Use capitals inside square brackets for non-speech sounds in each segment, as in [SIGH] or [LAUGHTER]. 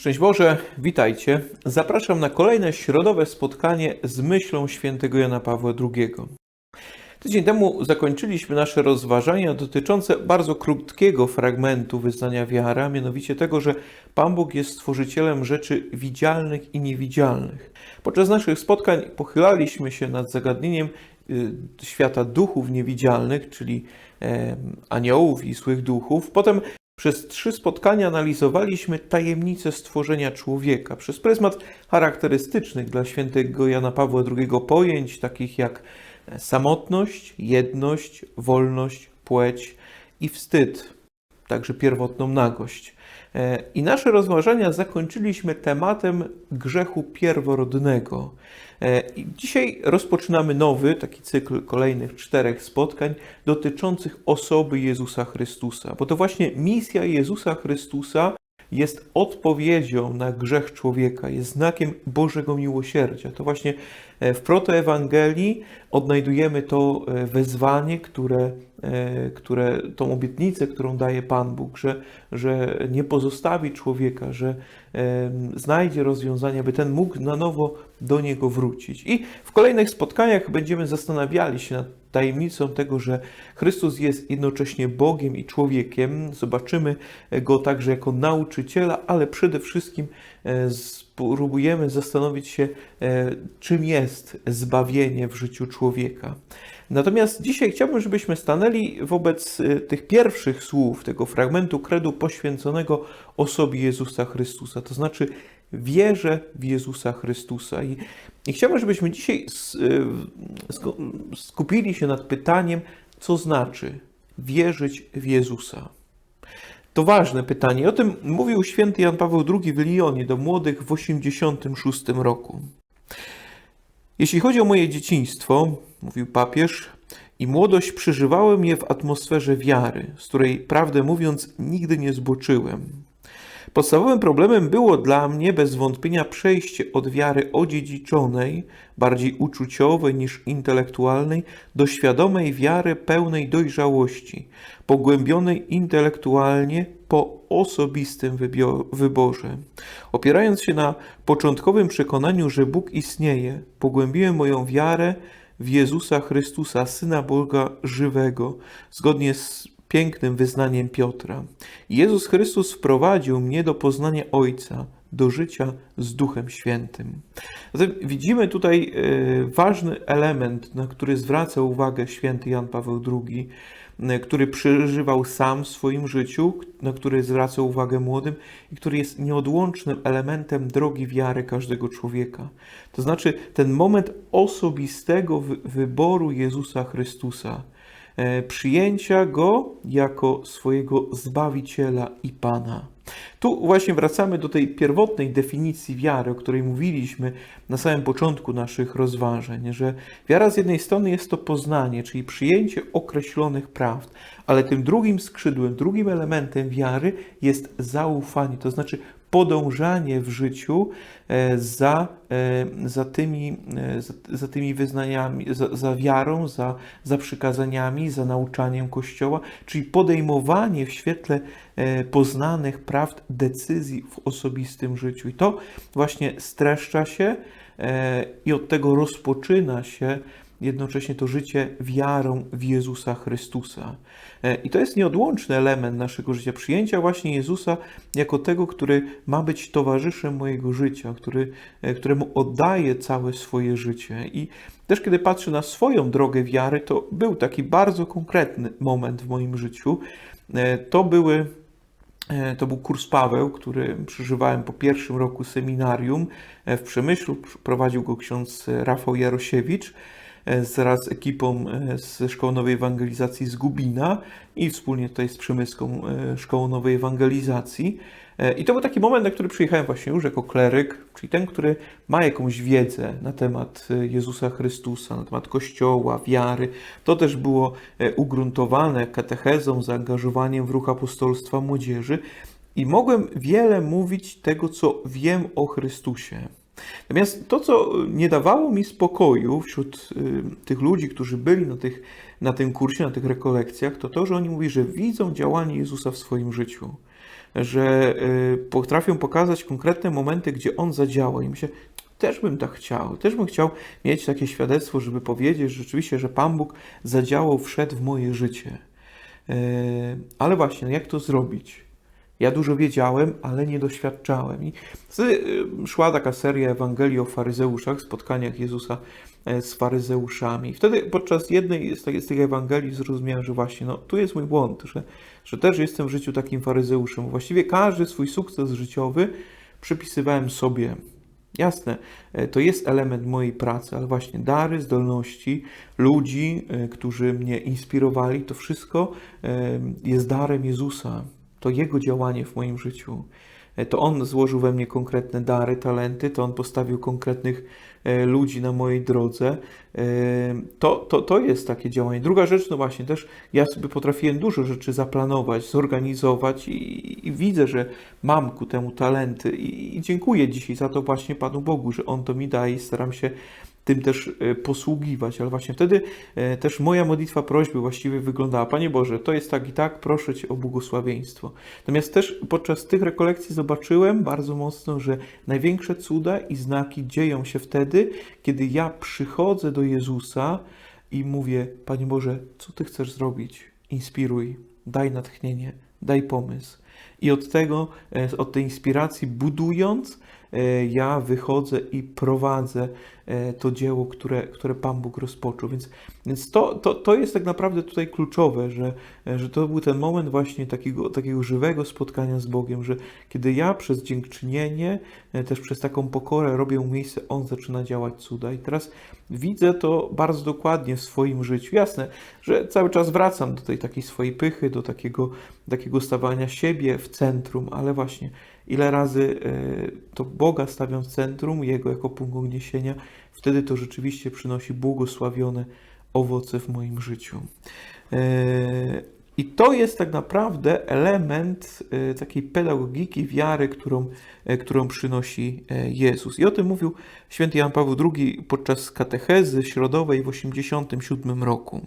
Szczęść Boże, witajcie. Zapraszam na kolejne środowe spotkanie z myślą świętego Jana Pawła II. Tydzień temu zakończyliśmy nasze rozważania dotyczące bardzo krótkiego fragmentu wyznania wiary, mianowicie tego, że Pan Bóg jest stworzycielem rzeczy widzialnych i niewidzialnych. Podczas naszych spotkań pochylaliśmy się nad zagadnieniem y, świata duchów niewidzialnych, czyli aniołów i złych duchów. Potem przez trzy spotkania analizowaliśmy tajemnicę stworzenia człowieka przez pryzmat charakterystycznych dla świętego Jana Pawła II pojęć, takich jak samotność, jedność, wolność, płeć i wstyd, także pierwotną nagość. E, I nasze rozważania zakończyliśmy tematem grzechu pierworodnego. E, I dzisiaj rozpoczynamy nowy, taki cykl kolejnych czterech spotkań dotyczących osoby Jezusa Chrystusa, bo to właśnie misja Jezusa Chrystusa jest odpowiedzią na grzech człowieka, jest znakiem Bożego miłosierdzia. To właśnie e, w protoewangelii odnajdujemy to wezwanie, które, które, tą obietnicę, którą daje Pan Bóg, że, że nie pozostawi człowieka, że znajdzie rozwiązania, by ten mógł na nowo do niego wrócić. I w kolejnych spotkaniach będziemy zastanawiali się nad tajemnicą tego, że Chrystus jest jednocześnie Bogiem i człowiekiem. Zobaczymy go także jako nauczyciela, ale przede wszystkim spróbujemy zastanowić się, e, czym jest zbawienie w życiu człowieka. Natomiast dzisiaj chciałbym, żebyśmy stanęli wobec e, tych pierwszych słów tego fragmentu kredu poświęconego osobie Jezusa Chrystusa, to znaczy wierzę w Jezusa Chrystusa. I, i chciałbym, żebyśmy dzisiaj e, skupili się nad pytaniem, co znaczy wierzyć w Jezusa. To ważne pytanie. O tym mówił święty Jan Paweł II w Lyonie do młodych w 86 roku. Jeśli chodzi o moje dzieciństwo, mówił papież, i młodość przeżywałem je w atmosferze wiary, z której, prawdę mówiąc, nigdy nie zboczyłem. Podstawowym problemem było dla mnie bez wątpienia przejście od wiary odziedziczonej, bardziej uczuciowej niż intelektualnej, do świadomej wiary pełnej dojrzałości, pogłębionej intelektualnie po osobistym wyborze. Opierając się na początkowym przekonaniu, że Bóg istnieje, pogłębiłem moją wiarę w Jezusa Chrystusa, Syna Boga żywego, zgodnie z pięknym wyznaniem Piotra. Jezus Chrystus wprowadził mnie do poznania Ojca, do życia z Duchem Świętym. Zatem widzimy tutaj e, ważny element, na który zwraca uwagę święty Jan Paweł II, e, który przeżywał sam w swoim życiu, na który zwraca uwagę młodym i który jest nieodłącznym elementem drogi wiary każdego człowieka. To znaczy ten moment osobistego wyboru Jezusa Chrystusa przyjęcia Go jako swojego Zbawiciela i Pana. Tu właśnie wracamy do tej pierwotnej definicji wiary, o której mówiliśmy na samym początku naszych rozważań, że wiara z jednej strony jest to poznanie, czyli przyjęcie określonych prawd, ale tym drugim skrzydłem, drugim elementem wiary jest zaufanie, to znaczy podążanie w życiu e, za, e, za, tymi, e, za, za tymi wyznaniami, za, za wiarą, za, za przykazaniami, za nauczaniem Kościoła, czyli podejmowanie w świetle poznanych prawd decyzji w osobistym życiu. I to właśnie streszcza się i od tego rozpoczyna się jednocześnie to życie wiarą w Jezusa Chrystusa. E, I to jest nieodłączny element naszego życia, przyjęcia właśnie Jezusa jako tego, który ma być towarzyszem mojego życia, który, e, któremu oddaję całe swoje życie. I też kiedy patrzę na swoją drogę wiary, to był taki bardzo konkretny moment w moim życiu. E, to były to był kurs Paweł, który przeżywałem po pierwszym roku seminarium w Przemyślu. Prowadził go ksiądz Rafał Jarosiewicz. E, wraz z ekipą e, ze Szkoły Nowej Ewangelizacji z Gubina i wspólnie tutaj z Przemyską e, Szkołą Nowej Ewangelizacji. I to był taki moment, na który przyjechałem właśnie już jako kleryk, czyli ten, który ma jakąś wiedzę na temat Jezusa Chrystusa, na temat Kościoła, wiary. To też było ugruntowane katechezą, zaangażowaniem w ruch apostolstwa młodzieży i mogłem wiele mówić tego, co wiem o Chrystusie. Natomiast to, co nie dawało mi spokoju wśród y, tych ludzi, którzy byli na, tych, na tym kursie, na tych rekolekcjach, to to, że oni mówili, że widzą działanie Jezusa w swoim życiu. że y, potrafią pokazać konkretne momenty, gdzie On zadziałał. I myślę, też bym tak chciał. Też bym chciał mieć takie świadectwo, żeby powiedzieć rzeczywiście, że Pan Bóg zadziałał, wszedł w moje życie. Y, ale właśnie, jak to zrobić? Ja dużo wiedziałem, ale nie doświadczałem. I wtedy y, szła taka seria Ewangelii o faryzeuszach, spotkaniach Jezusa e, z faryzeuszami. Wtedy podczas jednej z, tych- z tych Ewangelii zrozumiałem, że właśnie no, tu jest mój błąd, że, że też jestem w życiu takim faryzeuszem. Właściwie każdy swój sukces życiowy przypisywałem sobie. Jasne, e, to jest element mojej pracy, ale właśnie dary, zdolności, ludzi, e, którzy mnie inspirowali, to wszystko jest darem Jezusa. To Jego działanie w moim życiu. E, To On złożył we mnie konkretne dary, talenty, to On postawił konkretnych e, ludzi na mojej drodze. E, To, to, to jest takie działanie. Druga rzecz, no właśnie, też ja sobie potrafiłem dużo rzeczy zaplanować, zorganizować i, i widzę, że mam ku temu talenty i, i dziękuję dzisiaj za to właśnie Panu Bogu, że On to mi daje i staram się tym też e, posługiwać, ale właśnie wtedy e, też moja modlitwa prośby właściwie wyglądała, Panie Boże, to jest tak i tak, proszę Cię o błogosławieństwo. Natomiast też podczas tych rekolekcji zobaczyłem bardzo mocno, że największe cuda i znaki dzieją się wtedy, kiedy ja przychodzę do Jezusa i mówię, Panie Boże, co Ty chcesz zrobić? Inspiruj, daj natchnienie, daj pomysł. I od tego, e, od tej inspiracji budując, ja wychodzę i prowadzę e, to dzieło, które, które Pan Bóg rozpoczął. Więc, więc to, to, to jest tak naprawdę tutaj kluczowe, że, e, że to był ten moment właśnie takiego, takiego żywego spotkania z Bogiem, że kiedy ja przez dziękczynienie, e, też przez taką pokorę robię miejsce, On zaczyna działać cuda. I teraz widzę to bardzo dokładnie w swoim życiu. Jasne, że cały czas wracam do tej takiej swojej pychy, do takiego, takiego stawania siebie w centrum, ale właśnie ile razy e, to Boga stawiam w centrum, Jego jako punkt odniesienia, wtedy to rzeczywiście przynosi błogosławione owoce w moim życiu. E, I to jest tak naprawdę element e, takiej pedagogiki wiary, którą, którą przynosi Jezus. I o tym mówił święty Jan Paweł II podczas katechezy środowej w 1987 roku.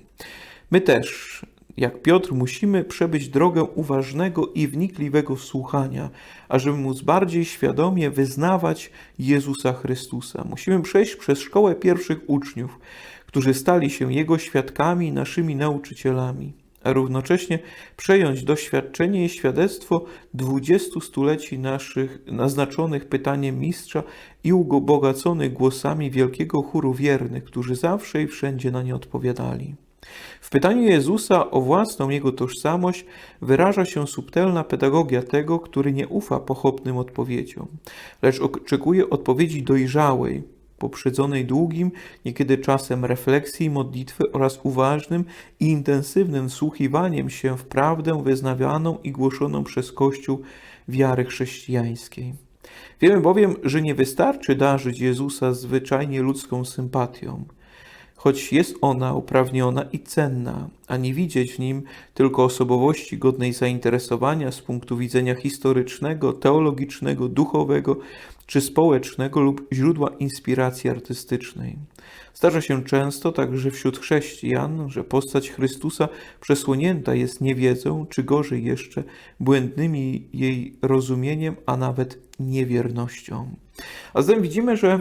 My też, jak Piotr, musimy przebyć drogę uważnego i wnikliwego słuchania, ażeby móc bardziej świadomie wyznawać Jezusa Chrystusa. Musimy przejść przez szkołę pierwszych uczniów, którzy stali się Jego świadkami i naszymi nauczycielami, a równocześnie przejąć doświadczenie i świadectwo dwudziestu stuleci naszych naznaczonych pytaniem mistrza i ubogaconych głosami wielkiego chóru wiernych, którzy zawsze i wszędzie na nie odpowiadali. W pytaniu Jezusa o własną jego tożsamość wyraża się subtelna pedagogia tego, który nie ufa pochopnym odpowiedziom, lecz oczekuje odpowiedzi dojrzałej, poprzedzonej długim, niekiedy czasem refleksji, modlitwy oraz uważnym i intensywnym wsłuchiwaniem się w prawdę wyznawianą i głoszoną przez Kościół wiary chrześcijańskiej. Wiemy bowiem, że nie wystarczy darzyć Jezusa zwyczajnie ludzką sympatią choć jest ona uprawniona i cenna, a nie widzieć w nim tylko osobowości godnej zainteresowania z punktu widzenia historycznego, teologicznego, duchowego czy społecznego lub źródła inspiracji artystycznej. Zdarza się często także wśród chrześcijan, że postać Chrystusa przesłonięta jest niewiedzą, czy gorzej jeszcze, błędnymi jej rozumieniem, a nawet niewiernością. A zatem widzimy, że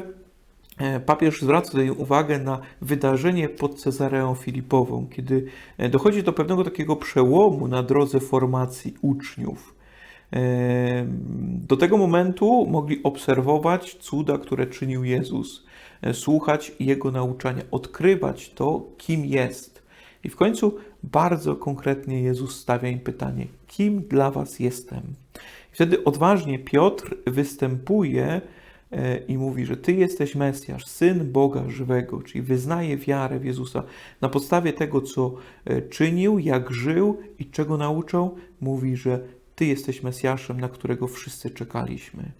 Papież zwraca tutaj uwagę na wydarzenie pod Cezareą Filipową, kiedy e, dochodzi do pewnego takiego przełomu na drodze formacji uczniów. E, Do tego momentu mogli obserwować cuda, które czynił Jezus, e, słuchać Jego nauczania, odkrywać to, kim jest. I w końcu bardzo konkretnie Jezus stawia im pytanie: kim dla Was jestem? I wtedy odważnie Piotr występuje e, i mówi, że Ty jesteś Mesjasz, Syn Boga żywego, czyli wyznaje wiarę w Jezusa na podstawie tego, co e, czynił, jak żył i czego nauczał, mówi, że Ty jesteś Mesjaszem, na którego wszyscy czekaliśmy.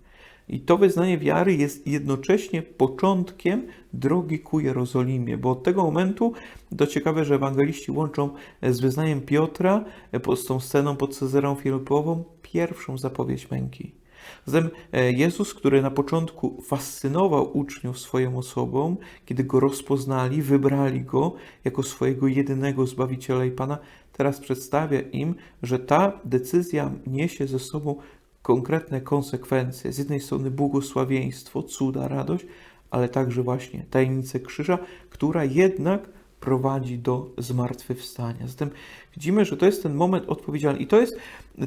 I to wyznanie wiary jest jednocześnie początkiem drogi ku Jerozolimie, bo od tego momentu, to ciekawe, że ewangeliści łączą z wyznaniem Piotra, e, z tą sceną pod Cezarą Filipową, pierwszą zapowiedź męki. Zatem e, Jezus, który na początku fascynował uczniów swoją osobą, kiedy go rozpoznali, wybrali go jako swojego jedynego Zbawiciela i Pana, teraz przedstawia im, że ta decyzja niesie ze sobą konkretne konsekwencje. Z jednej strony błogosławieństwo, cuda, radość, ale także właśnie tajemnicę krzyża, która jednak prowadzi do zmartwychwstania. Zatem widzimy, że to jest ten moment odpowiedzialny i to jest,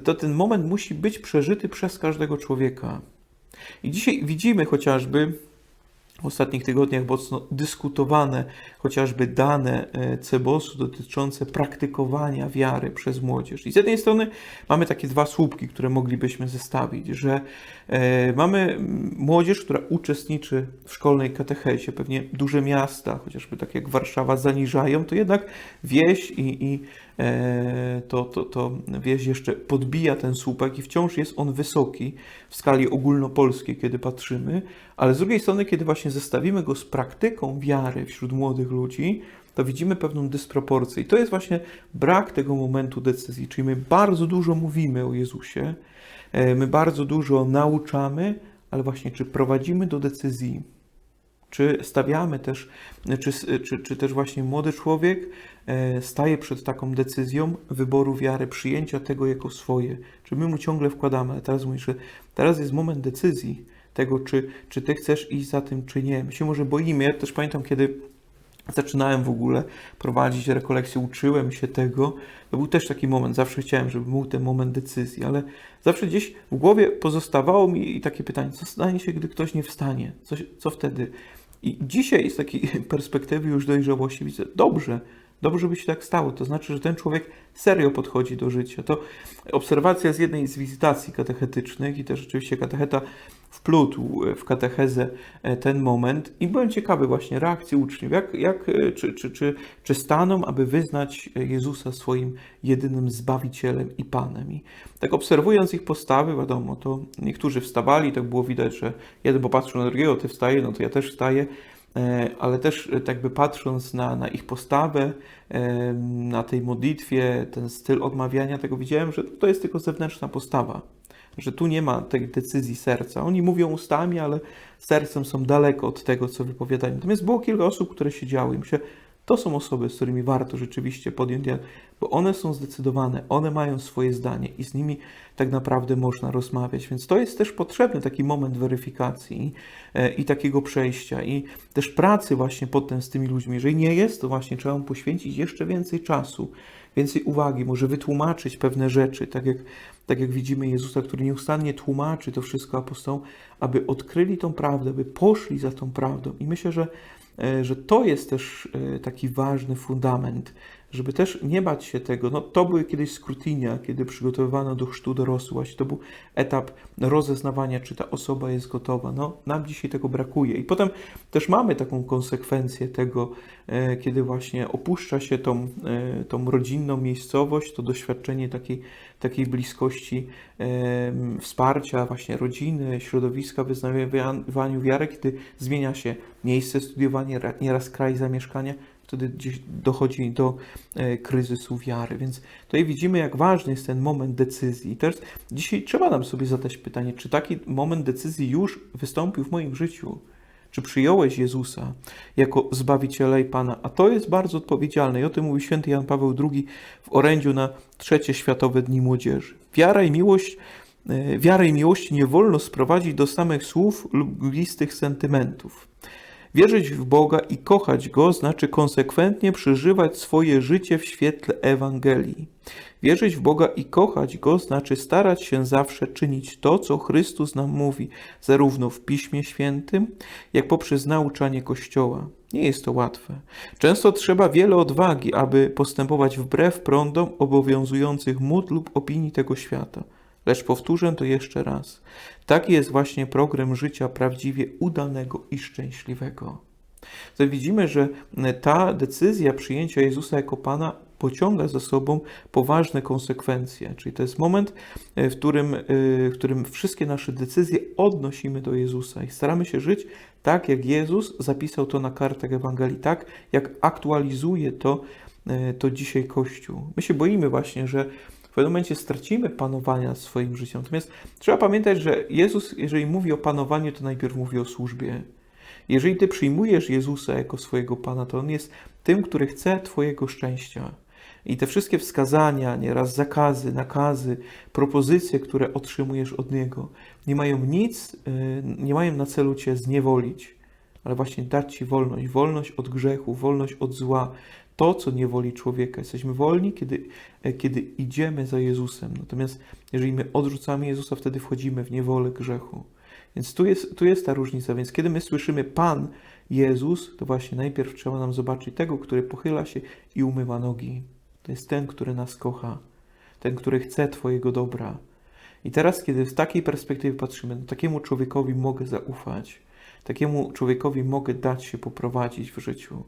to ten moment musi być przeżyty przez każdego człowieka. I dzisiaj widzimy chociażby w ostatnich tygodniach mocno dyskutowane chociażby dane e, Cebosu dotyczące praktykowania wiary przez młodzież. I z jednej strony mamy takie dwa słupki, które moglibyśmy zestawić, że e, mamy młodzież, która uczestniczy w szkolnej katechezie, pewnie duże miasta, chociażby tak jak Warszawa, zaniżają, to jednak wieś i, i to, to, to wieś jeszcze podbija ten słupek i wciąż jest on wysoki w skali ogólnopolskiej, kiedy patrzymy, ale z drugiej strony, kiedy właśnie zestawimy go z praktyką wiary wśród młodych ludzi, to widzimy pewną dysproporcję. I to jest właśnie brak tego momentu decyzji. Czyli my bardzo dużo mówimy o Jezusie, e, my bardzo dużo nauczamy, ale właśnie czy prowadzimy do decyzji, czy stawiamy też, czy, czy, czy też właśnie młody człowiek e, staje przed taką decyzją wyboru wiary, przyjęcia tego jako swoje, czy my mu ciągle wkładamy, ale teraz mówisz, że teraz jest moment decyzji tego, czy, czy ty chcesz iść za tym, czy nie. My się może boimy. Ja też pamiętam, kiedy zaczynałem w ogóle prowadzić rekolekcje, uczyłem się tego. To był też taki moment, zawsze chciałem, żeby był ten moment decyzji, ale zawsze gdzieś w głowie pozostawało mi takie pytanie, co stanie się, gdy ktoś nie wstanie? Co, co wtedy? I dzisiaj z takiej [LAUGHS] perspektywy już dojrzałości widzę, dobrze, dobrze by się tak stało. To znaczy, że ten człowiek serio podchodzi do życia. To obserwacja z jednej z wizytacji katechetycznych i też oczywiście katecheta wplótł w katechezę e, ten moment i byłem ciekawy właśnie reakcji uczniów, jak, jak, e, czy, czy, czy, czy staną, aby wyznać Jezusa swoim jedynym Zbawicielem i Panem. I tak obserwując ich postawy, wiadomo, to niektórzy wstawali, tak było widać, że jeden popatrzył na drugiego, ty wstaje, no to ja też wstaję, e, ale też tak by patrząc na, na ich postawę, na tej modlitwie, ten styl odmawiania tego, widziałem, że to jest tylko zewnętrzna postawa że tu nie ma tej decyzji serca. Oni mówią ustami, ale sercem są daleko od tego, co wypowiadają. Natomiast było kilka osób, które siedziały i myślę, to są osoby, z którymi warto rzeczywiście podjąć dialog, bo one są zdecydowane, one mają swoje zdanie i z nimi tak naprawdę można rozmawiać. Więc to jest też potrzebny taki moment weryfikacji e, i takiego przejścia i też pracy właśnie potem z tymi ludźmi. Jeżeli nie jest, to właśnie trzeba mu poświęcić jeszcze więcej czasu, więcej uwagi, może wytłumaczyć pewne rzeczy, tak jak, tak jak widzimy Jezusa, który nieustannie tłumaczy to wszystko apostołom, aby odkryli tą prawdę, aby poszli za tą prawdą. I myślę, że, że to jest też e, taki ważny fundament żeby też nie bać się tego. No, to były kiedyś skrótinia, kiedy przygotowywano do chrztu dorosłość. To był etap rozeznawania, czy ta osoba jest gotowa. No, nam dzisiaj tego brakuje. I potem też mamy taką konsekwencję tego, e, kiedy właśnie opuszcza się tą, e, tą rodzinną miejscowość, to doświadczenie takiej, takiej bliskości, e, wsparcia właśnie rodziny, środowiska wyznawaniu wiary, kiedy zmienia się miejsce studiowania, nieraz kraj zamieszkania, wtedy gdzieś dochodzi do e, kryzysu wiary. Więc tutaj widzimy, jak ważny jest ten moment decyzji. I teraz dzisiaj trzeba nam sobie zadać pytanie, czy taki moment decyzji już wystąpił w moim życiu? Czy przyjąłeś Jezusa jako Zbawiciela i Pana? A to jest bardzo odpowiedzialne. I o tym mówi święty Jan Paweł II w orędziu na trzecie Światowe Dni Młodzieży. Wiara i miłość e, Wiary i miłości nie wolno sprowadzić do samych słów lub listych sentymentów. Wierzyć w Boga i kochać Go znaczy konsekwentnie przeżywać swoje życie w świetle Ewangelii. Wierzyć w Boga i kochać Go znaczy starać się zawsze czynić to, co Chrystus nam mówi, zarówno w Piśmie Świętym, jak poprzez nauczanie Kościoła. Nie jest to łatwe. Często trzeba wiele odwagi, aby postępować wbrew prądom obowiązujących mód lub opinii tego świata. Lecz powtórzę to jeszcze raz. Taki jest właśnie program życia prawdziwie udanego i szczęśliwego. To widzimy, że ta decyzja przyjęcia Jezusa jako Pana pociąga za sobą poważne konsekwencje. Czyli to jest moment, w którym, w którym wszystkie nasze decyzje odnosimy do Jezusa i staramy się żyć tak, jak Jezus zapisał to na kartach Ewangelii, tak, jak aktualizuje to, to dzisiaj Kościół. My się boimy właśnie, że pewnym momencie stracimy panowania swoim życiem. Natomiast trzeba pamiętać, że Jezus, jeżeli mówi o panowaniu, to najpierw mówi o służbie. Jeżeli ty przyjmujesz Jezusa jako swojego Pana, to On jest tym, który chce Twojego szczęścia. I te wszystkie wskazania, nieraz zakazy, nakazy, propozycje, które otrzymujesz od Niego, nie mają nic, y, nie mają na celu Cię zniewolić, ale właśnie dać Ci wolność, wolność od grzechu, wolność od zła, to, co nie woli człowieka. Jesteśmy wolni, kiedy, e, kiedy idziemy za Jezusem. Natomiast jeżeli my odrzucamy Jezusa, wtedy wchodzimy w niewolę grzechu. Więc tu jest, tu jest ta różnica. Więc kiedy my słyszymy Pan Jezus, to właśnie najpierw trzeba nam zobaczyć tego, który pochyla się i umywa nogi. To jest ten, który nas kocha, ten, który chce Twojego dobra. I teraz, kiedy z takiej perspektywy patrzymy, no takiemu człowiekowi mogę zaufać, takiemu człowiekowi mogę dać się poprowadzić w życiu.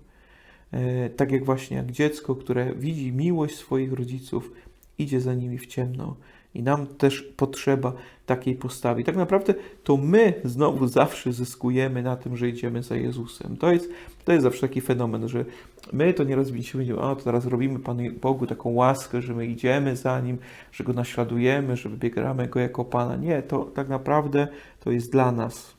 E, tak jak właśnie jak dziecko, które widzi miłość swoich rodziców, idzie za nimi w ciemno. I nam też potrzeba takiej postawy. Tak naprawdę to my znowu zawsze zyskujemy na tym, że idziemy za Jezusem. To jest, to jest zawsze taki fenomen, że my to nieraz widzimy, a to teraz robimy Panu Bogu taką łaskę, że my idziemy za Nim, że Go naśladujemy, że wybieramy Go jako Pana. Nie, to tak naprawdę to jest dla nas.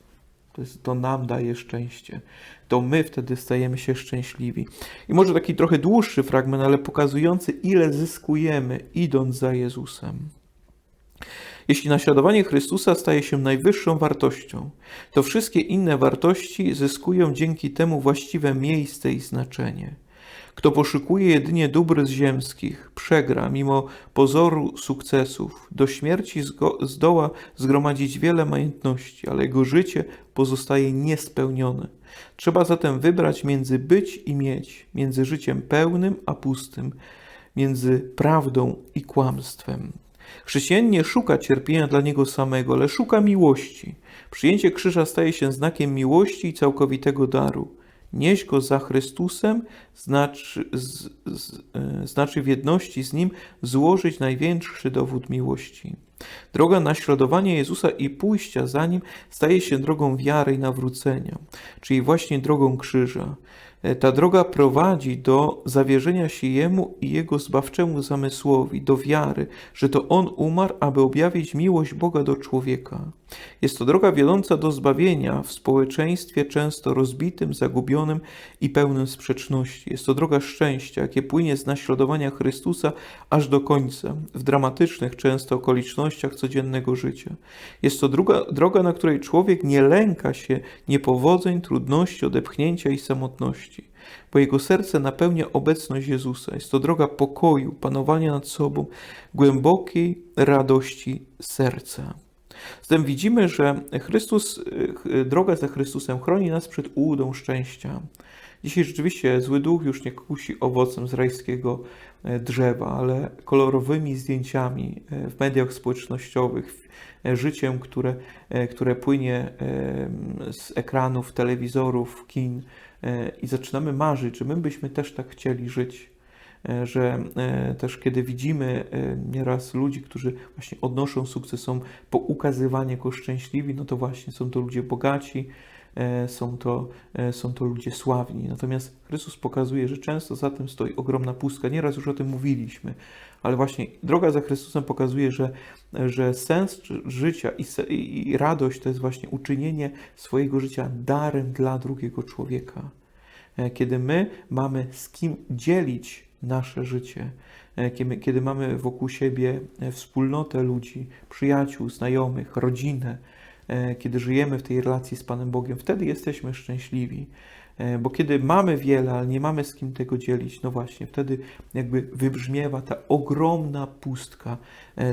To, jest, to nam daje szczęście. To my wtedy stajemy się szczęśliwi. I może taki trochę dłuższy fragment, ale pokazujący, ile zyskujemy idąc za Jezusem. Jeśli naśladowanie Chrystusa staje się najwyższą wartością, to wszystkie inne wartości zyskują dzięki temu właściwe miejsce i znaczenie. Kto poszukuje jedynie dóbr ziemskich, przegra mimo pozoru sukcesów. Do śmierci zdoła zgromadzić wiele majątności, ale jego życie pozostaje niespełnione. Trzeba zatem wybrać między być i mieć, między życiem pełnym a pustym, między prawdą i kłamstwem. Chrześcijanin nie szuka cierpienia dla niego samego, ale szuka miłości. Przyjęcie krzyża staje się znakiem miłości i całkowitego daru. Nieść go za Chrystusem znaczy, z, z, e, znaczy w jedności z Nim złożyć największy dowód miłości. Droga naśladowania Jezusa i pójścia za Nim staje się drogą wiary i nawrócenia, czyli właśnie drogą krzyża. E, ta droga prowadzi do zawierzenia się Jemu i Jego zbawczemu zamysłowi, do wiary, że to On umarł, aby objawić miłość Boga do człowieka. Jest to droga wiodąca do zbawienia w społeczeństwie często rozbitym, zagubionym i pełnym sprzeczności. Jest to droga szczęścia, jakie płynie z naśladowania Chrystusa aż do końca, w dramatycznych często okolicznościach codziennego życia. Jest to droga, droga na której człowiek nie lęka się niepowodzeń, trudności, odepchnięcia i samotności bo jego serce napełnia obecność Jezusa. Jest to droga pokoju, panowania nad sobą, głębokiej radości serca. Zatem widzimy, że Chrystus, e, droga za Chrystusem chroni nas przed ułudą szczęścia. Dzisiaj rzeczywiście zły duch już nie kusi owocem z rajskiego e, drzewa, ale kolorowymi zdjęciami e, w mediach społecznościowych, życiem, które, które płynie z ekranów, telewizorów, kin i zaczynamy marzyć, że my byśmy też tak chcieli żyć. E, że e, też kiedy widzimy e, nieraz ludzi, którzy właśnie odnoszą sukces, są ukazywani jako szczęśliwi, no to właśnie są to ludzie bogaci, są to, są to ludzie sławni. Natomiast Chrystus pokazuje, że często za tym stoi ogromna pustka. Nieraz już o tym mówiliśmy, ale właśnie droga za Chrystusem pokazuje, że, że sens życia i, i radość to jest właśnie uczynienie swojego życia darem dla drugiego człowieka. Kiedy my mamy z kim dzielić nasze życie, e, kiedy, kiedy mamy wokół siebie e, wspólnotę ludzi, przyjaciół, znajomych, rodzinę, e, kiedy żyjemy w tej relacji z Panem Bogiem, wtedy jesteśmy szczęśliwi. Bo kiedy mamy wiele, ale nie mamy z kim tego dzielić, no właśnie, wtedy jakby wybrzmiewa ta ogromna pustka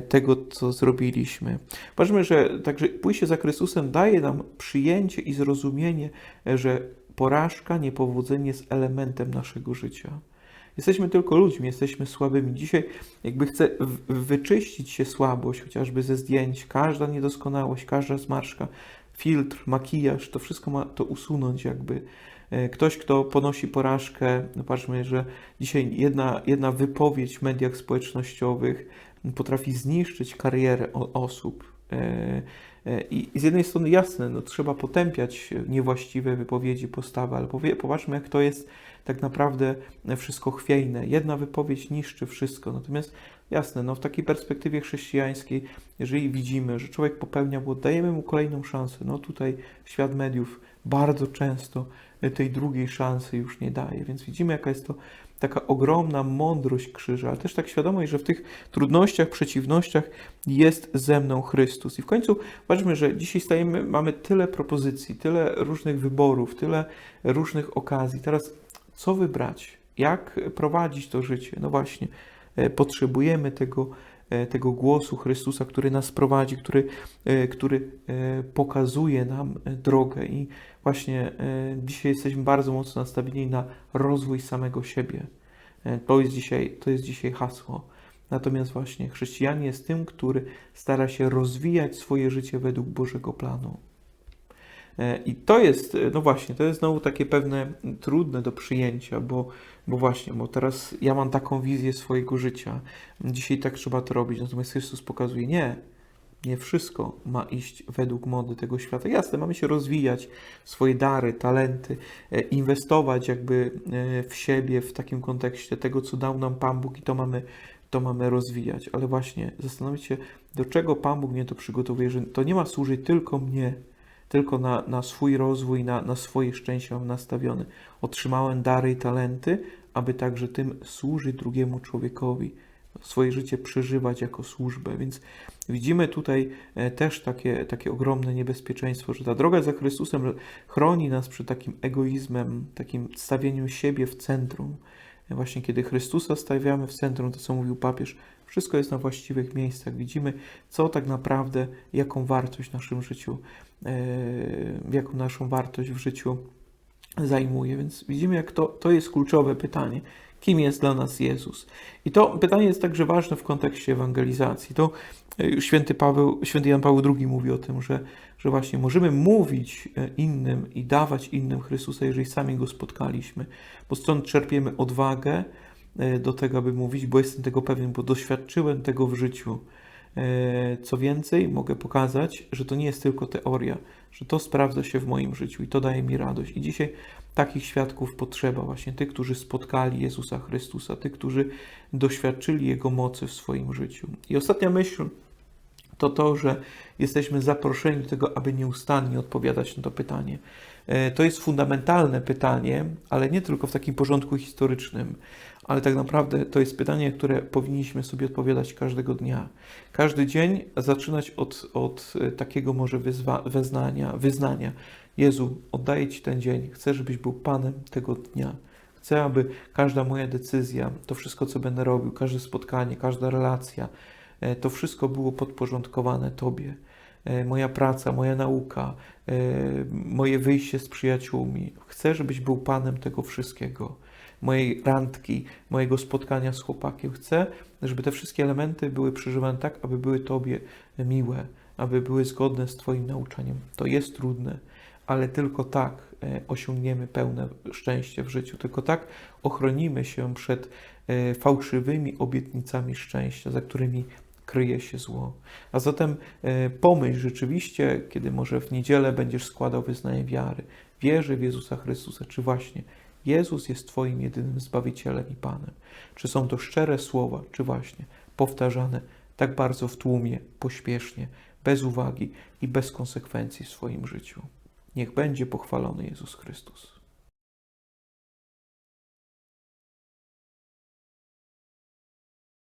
tego, co zrobiliśmy. Ważne, że także pójście za Chrystusem daje nam przyjęcie i zrozumienie, że porażka, niepowodzenie jest elementem naszego życia. Jesteśmy tylko ludźmi, jesteśmy słabymi. Dzisiaj jakby chcę wyczyścić się słabość, chociażby ze zdjęć, każda niedoskonałość, każda zmarszka, filtr, makijaż, to wszystko ma to usunąć jakby. E, ktoś, kto ponosi porażkę, no patrzmy, że dzisiaj jedna, jedna wypowiedź w mediach społecznościowych potrafi zniszczyć karierę osób. E, e, I z jednej strony jasne, no, trzeba potępiać niewłaściwe wypowiedzi, postawy, ale powie, popatrzmy, jak to jest tak naprawdę wszystko chwiejne. Jedna wypowiedź niszczy wszystko. Natomiast jasne, no w takiej perspektywie chrześcijańskiej, jeżeli widzimy, że człowiek popełnia błąd, dajemy mu kolejną szansę. No tutaj świat mediów bardzo często tej drugiej szansy już nie daje. Więc widzimy, jaka jest to taka ogromna mądrość krzyża, ale też tak świadomość, że w tych trudnościach, przeciwnościach jest ze mną Chrystus. I w końcu zobaczmy, że dzisiaj stajemy, mamy tyle propozycji, tyle różnych wyborów, tyle różnych okazji. Teraz co wybrać? Jak prowadzić to życie? No właśnie, e, potrzebujemy tego, e, tego głosu Chrystusa, który nas prowadzi, który, e, który pokazuje nam drogę. I właśnie dzisiaj jesteśmy bardzo mocno nastawieni na rozwój samego siebie. To jest dzisiaj, to jest dzisiaj hasło. Natomiast właśnie chrześcijanin jest tym, który stara się rozwijać swoje życie według Bożego planu. E, I to jest, e, no właśnie, to jest znowu takie pewne trudne do przyjęcia, bo, bo właśnie, bo teraz ja mam taką wizję swojego życia. Dzisiaj tak trzeba to robić, natomiast Chrystus pokazuje, nie, nie wszystko ma iść według mody tego świata. Jasne, mamy się rozwijać, swoje dary, talenty, e, inwestować jakby w siebie w takim kontekście tego, co dał nam Pan Bóg i to mamy, to mamy rozwijać. Ale właśnie zastanowić się, do czego Pan Bóg mnie to przygotowuje, że to nie ma służyć tylko mnie, tylko na, na swój rozwój, na, na swoje szczęście mam nastawiony. Otrzymałem dary i talenty, aby także tym służyć drugiemu człowiekowi, swoje życie przeżywać jako służbę. Więc widzimy tutaj e, też takie, takie ogromne niebezpieczeństwo, że ta droga za Chrystusem chroni nas przed takim egoizmem, takim stawieniem siebie w centrum. Właśnie kiedy Chrystusa stawiamy w centrum, to co mówił papież, wszystko jest na właściwych miejscach. Widzimy, co tak naprawdę, jaką wartość w naszym życiu, e, jaką naszą wartość w życiu zajmuje. Więc widzimy, jak to, to jest kluczowe pytanie. Kim jest dla nas Jezus? I to pytanie jest także ważne w kontekście ewangelizacji. To e, święty, Paweł, święty Jan Paweł II mówi o tym, że, że właśnie możemy mówić e, innym i dawać innym Chrystusa, jeżeli sami Go spotkaliśmy, bo stąd czerpiemy odwagę, do tego, aby mówić, bo jestem tego pewien, bo doświadczyłem tego w życiu. E, co więcej, mogę pokazać, że to nie jest tylko teoria, że to sprawdza się w moim życiu i to daje mi radość. I dzisiaj takich świadków potrzeba, właśnie tych, którzy spotkali Jezusa Chrystusa, tych, którzy doświadczyli Jego mocy w swoim życiu. I ostatnia myśl to to, że jesteśmy zaproszeni do tego, aby nieustannie odpowiadać na to pytanie. E, to jest fundamentalne pytanie, ale nie tylko w takim porządku historycznym, ale tak naprawdę to jest pytanie, które powinniśmy sobie odpowiadać każdego dnia. Każdy dzień zaczynać od, od e, takiego może wyzwa, wyznania, wyznania. Jezu, oddaję Ci ten dzień, chcę, żebyś był Panem tego dnia. Chcę, aby każda moja decyzja, to wszystko, co będę robił, każde spotkanie, każda relacja, to wszystko było podporządkowane Tobie. E, moja praca, moja nauka, moje wyjście z przyjaciółmi. Chcę, żebyś był Panem tego wszystkiego mojej randki, mojego spotkania z chłopakiem. Chcę, żeby te wszystkie elementy były przeżywane tak, aby były Tobie miłe, aby były zgodne z Twoim nauczaniem. To jest trudne, ale tylko tak e, osiągniemy pełne szczęście w życiu. Tylko tak ochronimy się przed e, fałszywymi obietnicami szczęścia, za którymi kryje się zło. A zatem e, pomyśl rzeczywiście, kiedy może w niedzielę będziesz składał wyznanie wiary, wierzę w Jezusa Chrystusa, czy właśnie Jezus jest Twoim jedynym Zbawicielem i Panem. Czy są to szczere słowa, czy właśnie powtarzane tak bardzo w tłumie, pośpiesznie, bez uwagi i bez konsekwencji w swoim życiu. Niech będzie pochwalony Jezus Chrystus.